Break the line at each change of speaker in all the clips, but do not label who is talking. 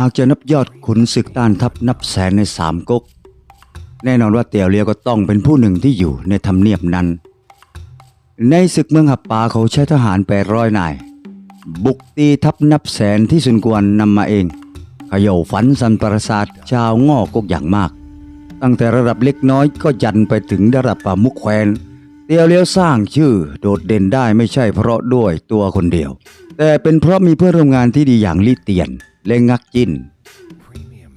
หากจะนับยอดขุนศึกต้านทัพนับแสนในสามก๊ก แน่นอนว่าเตียวเลียวก็ต้องเป็นผู้หนึ่งที่อยู่ในทำเนียบนั้น ในศึกเมืองหับปาเขาใช้ทหารแปดร้อยนาย บุกตีทัพนับแสนที่สุนกวนนำมาเองเขย่าฝันสันประสาทชาวงอกกอย่างมาก ตั้งแต่ระดับเล็กน้อยก็ยันไปถึงระดับป่ามุกแควนเตียวเลี้ยวสร้างชื่อโดดเด่นได้ไม่ใช่เพราะด้วยตัวคนเดียว แต่เป็นเพราะมีเพื่อนร่วมงานที่ดีอย่างลี่เตียน และงักจิน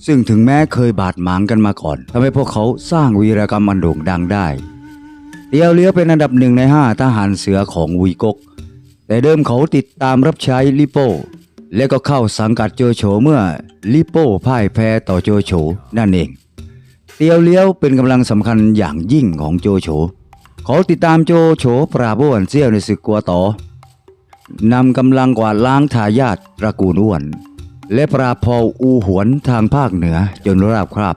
ซึ่งถึงแม้เคยบาดหมางกันมาก่อนทำให้พวกเขาสร้างวีรกรรมอันโด่งดังได้เตียวเลี้ยวเป็นอันดับหนึ่งในห้าทหารเสือของวีกก แต่เดิมเขาติดตามรับใช้ลิโป้ และก็เข้าสังกัดโจโฉเมื่อลิโป้พ่ายแพ้ต่อโจโฉนั่นเอง เตียวเลี้ยวเป็นกำลังสำคัญอย่างยิ่งของโจโฉเขาติดตามโจโฉปราบอ้วนเซี่ยวในศึกกัวต่อนำกำลังกวาดล้างทายาทตระกูลอ้วน และปราพออูหวนทางภาคเหนือจนราบคราบ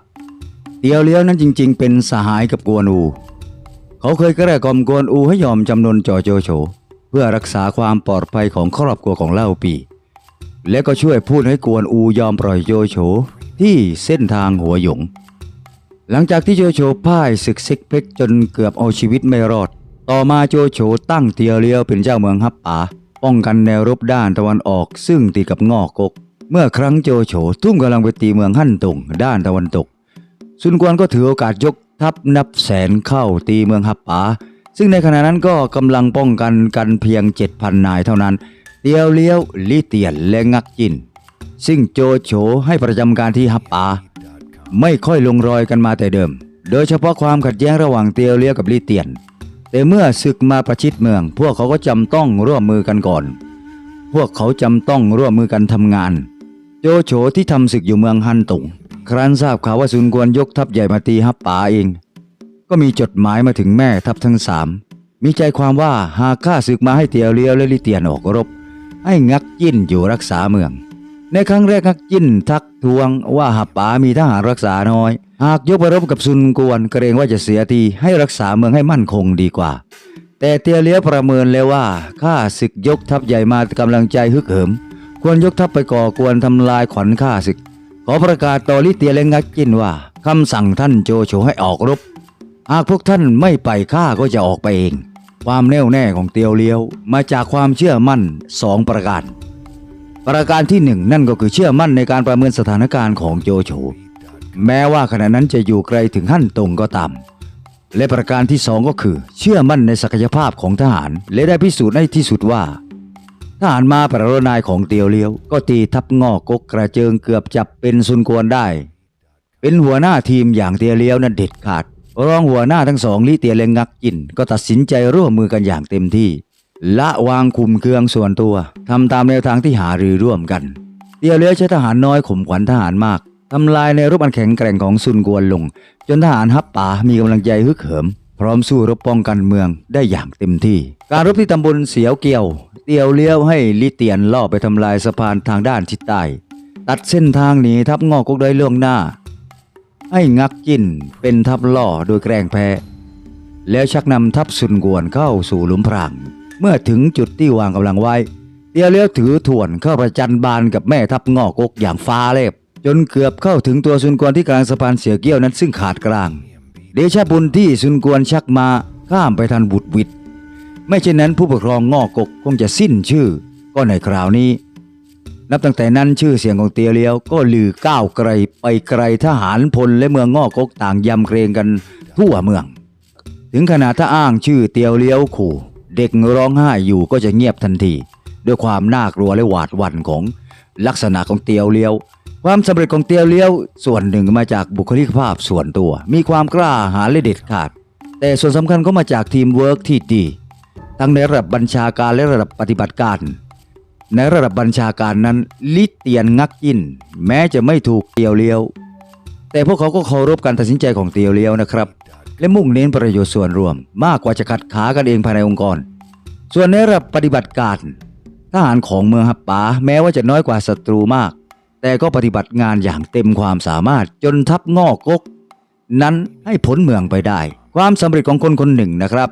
เตียวเลี้ยวนั้นจริง ๆ เป็นสหายกับกวนอู เขาเคยกระกล่อมกวนอูให้ยอมจำนนจ่อโจโฉเพื่อรักษาความปลอดภัยของครอบครัวของเล่าปี และก็ช่วยพูดให้กวนอูยอมปล่อยโจโฉที่เส้นทางหัวหยง หลังจากที่โจโฉพ่ายศึกซิกเพ็กจนเกือบเอาชีวิตไม่รอด ต่อมาโจโฉตั้งเตียวเลี้ยวเป็นเจ้าเมืองฮับป่าป้องกันแนวรบด้านตะวันออกซึ่งตีกับงอกกก เมื่อครั้งโจโฉทุ่มกำลังไปตีเมืองฮั่นตงด้านตะวันตก ซุนกวนก็ถือโอกาสยกทัพนับแสนเข้าตีเมืองฮับปาซึ่งในขณะนั้นก็กำลังป้องกันกันเพียง 7,000 นายเท่านั้นเตียวเลี้ยวลี่เตียนและงักจิน ซึ่งโจโฉให้ประจำการที่ฮับปาไม่ค่อยลงรอยกันมาแต่เดิม โดยเฉพาะความขัดแย้งระหว่างเตียวเลี้ยวกับลี่เตียน แต่เมื่อศึกมาประชิดเมือง พวกเขาก็จำต้องร่วมมือกันก่อน พวกเขาจำต้องร่วมมือกันทำงาน โจโฉที่ทำศึกอยู่เมืองฮันตงครั้นทราบข่าวว่าซุนกวนยกทัพใหญ่มาตีฮับป่าเอง ก็มีจดหมายมาถึงแม่ทัพทั้งสามมีใจความว่าหากข้าศึกมาให้เตียวเลี้ยวและลิเตียนออกรบ ให้งักจิ้นอยู่รักษาเมือง ในครั้งแรกงักจิ้นทักทวงว่าฮับป่ามีทหารรักษาน้อย หากยกไปรบกับซุนกวนเกรงว่าจะเสียทีให้รักษาเมืองให้มั่นคงดีกว่า แต่เตียวเลี้ยวประเมินแล้วว่าข้าศึกยกทัพใหญ่มากำลังใจฮึกเหิม ควรยกทัพไปก่อกวนทำลายขวัญข้าศึก ขอประกาศต่อลิเตียและงักจินว่าคำสั่งท่านโจโฉให้ออกรบ หากพวกท่านไม่ไปข้าก็จะออกไปเอง ความแน่วแน่ของเตียวเลี้ยว มาจากความเชื่อมั่นสองประการ ประการที่หนึ่งนั่นก็คือเชื่อมั่นในการประเมินสถานการณ์ของโจโฉ แม้ว่าขณะนั้นจะอยู่ไกลถึงขั้นตรงก็ตามและประการที่สองก็คือ เชื่อมั่นในศักยภาพของทหาร และได้พิสูจน์ในที่สุดว่า ทหารมาประรนายของเตียวเลี้ยว ก็ตีทับงอกกกกระเจิงเกือบจับเป็นซุนกวนได้ เป็นหัวหน้าทีมอย่างเตียวเลี้ยวนั้นเด็ดขาดรองหัวหน้าทั้งสองลิเตียและงักจิน ก็ตัดสินใจร่วมมือกันอย่างเต็มที่ ละวางคุมเครื่องส่วนตัวทำตามแนวทางที่หารือร่วมกันเตียวเลี้ยวใช้ทหารน้อยข่มขวัญทหารมากทำลายในรูปอันแข็งแกร่งของซุนกวนลง จนทหารฮับป่ามีกำลังใจฮึกเหิม ร้อมสู้รบป้องกันเมืองได้อย่างเต็มที่ การรบที่ตำบลเสียวเกียว เตียวเลี้ยวให้ลิเตียนล่อไปทำลายสะพานทางด้านทิศใต้ ตัดเส้นทางหนีทัพงอกกกได้ล่วงหน้า ให้งักจินเป็นทัพล่อโดยแกล้งแพ้ แล้วชักนำทัพซุนกวนเข้าสู่หลุมพราง เมื่อถึงจุดที่วางกำลังไว้ เตียวเลี้ยวถือถ่วนเข้าประจันบานกับแม่ทัพงอกกกอย่างฟ้าเล็บจนเกือบเข้าถึงตัวซุนกวนที่กลางสะพานเสียเกี้ยวนั้นซึ่งขาดกลาง เดชะบุญที่ซุนกวนชักมาข้ามไปทันบุตรวิดไม่เช่นนั้นผู้ปกครองงอกกคงจะสิ้นชื่อก็ในคราวนี้ นับตั้งแต่นั้นชื่อเสียงของเตียวเลี้ยวก็ลือก้าวไกลไปไกลทหารพลและเมืองงอกกต่างยำเกรงกันทั่วเมือง ถึงขนาดถ้าอ้างชื่อเตียวเลี้ยวขู่ เด็กร้องไห้อยู่ก็จะเงียบทันที ด้วยความน่ากลัวและหวาดหวั่นของลักษณะของเตียวเลี้ยว ความสำเร็จของเตียวเลี้ยว ส่วนหนึ่งมาจากบุคลิกภาพส่วนตัว มีความกล้าหาญและเด็ดขาด แต่ส่วนสำคัญก็มาจากทีมเวิร์กที่ดี ทั้งในระดับบัญชาการและระดับปฏิบัติการ ในระดับบัญชาการนั้นลิเตียนงักยินแม้จะไม่ถูกเตียวเลี้ยว แต่พวกเขาก็เคารพการตัดสินใจของเตียวเลี้ยวนะครับ และมุ่งเน้นประโยชน์ส่วนรวม มากกว่าจะขัดขากันเองภายในองค์กร ส่วนในระดับปฏิบัติการทหารของเมืองฮับปาแม้ว่าจะน้อยกว่าศัตรูมาก แต่ก็ปฏิบัติงานอย่างเต็มความสามารถจนทัพงอกกก นั้นให้ผลเมืองไปได้ ความสำเร็จของคนคนหนึ่งนะครับ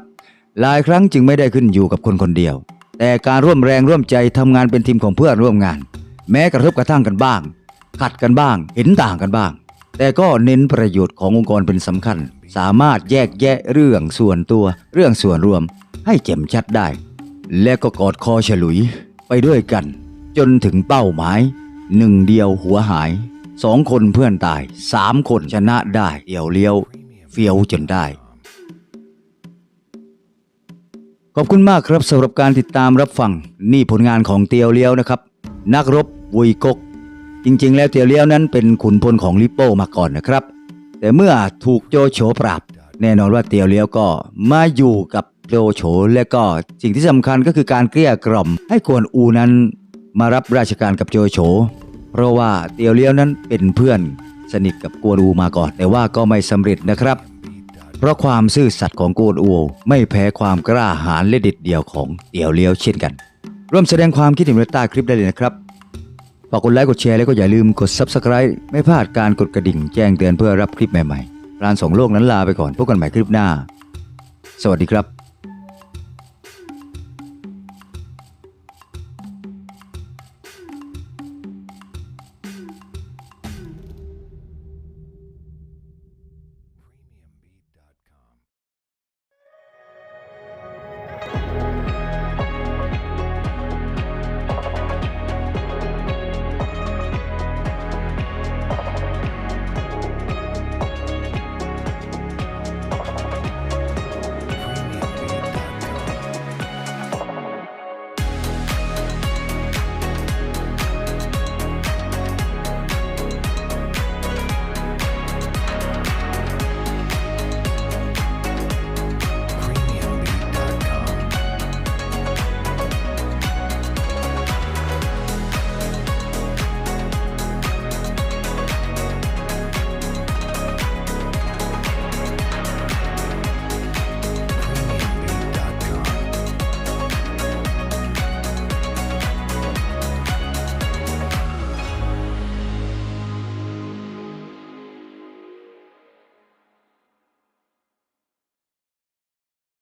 หลายครั้งจึงไม่ได้ขึ้นอยู่กับคนคนเดียว แต่การร่วมแรงร่วมใจทำงานเป็นทีมของเพื่อนร่วมงาน แม้กระทบกระทั่งกันบ้าง ขัดกันบ้าง เห็นต่างกันบ้าง แต่ก็เน้นประโยชน์ขององค์กรเป็นสำคัญ สามารถแยกแยะเรื่องส่วนตัว เรื่องส่วนรวม ให้แจ่มชัดได้ และก็กอดคอฉลุยไปด้วยกัน จนถึงเป้าหมาย หนึ่งเดียวหัวหายสองคนเพื่อนตายสามคนชนะได้เดี่ยวเลี้ยวเฟียวจนได้ ขอบคุณมากครับสำหรับการติดตามรับฟังนี่ผลงานของเตียวเลี้ยวนะครับ นักรบวุยกก จริงๆ แล้วเตียวเลี้ยวนั้นเป็นขุนพลของลิปโป้มาก่อนนะครับ แต่เมื่อถูกโจโฉปราบ แน่นอนว่าเตียวเลี้ยวก็มาอยู่กับโจโฉและก็สิ่งที่สำคัญก็คือการเกลี้ยกล่อมให้กวนอูนั้น มารับราชการกับโจโฉ เพราะว่าเตียวเลี้ยวนั้นเป็นเพื่อนสนิทกับกวนอูมาก่อน แต่ว่าก็ไม่สำเร็จนะครับ เพราะความซื่อสัตย์ของกวนอูไม่แพ้ความกล้าหาญและเด็ดเดี่ยวของเตียวเลี้ยวเช่นกัน ร่วมแสดงความคิดเห็นไว้ใต้คลิปได้เลยนะครับฝากกดไลค์กดแชร์แล้วก็อย่าลืมกด Subscribe ไม่พลาดการกดกระดิ่งแจ้งเตือนเพื่อรับคลิปใหม่ๆร้านสองโลกนั้นลาไปก่อนพบกันใหม่คลิปหน้า สวัสดีครับ